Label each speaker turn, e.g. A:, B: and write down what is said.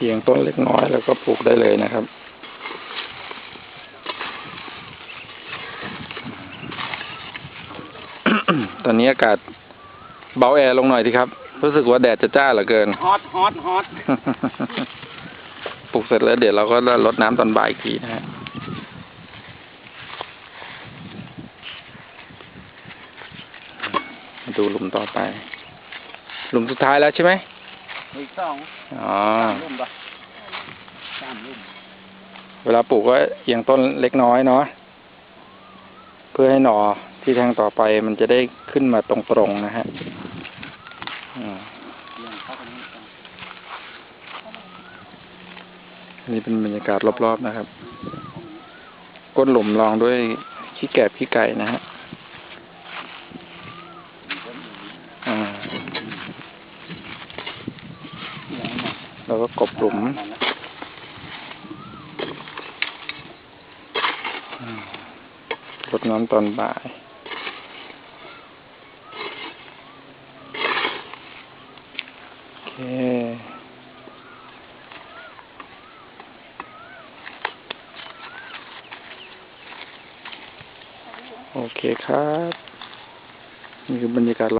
A: เอียงต้นเล็กน้อยแล้วก็ปลูกได้เลยนะครับ ตอนนี้อากาศเบาแอร์ลงหน่อยทีครับ รู้สึกว่าแดดจะจ้าเหลือเกิน
B: ฮอตฮอตฮอต
A: ปลูกเสร็จแล้วเดี๋ยวเราก็รดน้ำตอนบ่ายอีกทีนะฮะมาดูหลุมต่อไป หลุมสุดท้ายแล้วใช่ไหม
B: อีกสอง
A: อ๋อ
B: สามลุ่มปะสามลุ่ม
A: เวลาปลูกก็เอียงต้นเล็กน้อยเนาะเพื่อให้หน่อที่แทงต่อไปมันจะได้ขึ้นมาตรงๆนะฮะอืม
B: เลี้ยงเข้าไปนี่ก่อน
A: อันนี้เป็นบรรยากาศรอบๆนะครับ ก้นหลุมรองด้วยขี้แกบขี้ไก่นะฮะอ่า
B: เลี้ยงให้หมด
A: แล้วก็กบหลุม
B: หละ
A: รดน้ำตอนบ่ายโอเคโอเคครับ นี่คือบรรยากาศ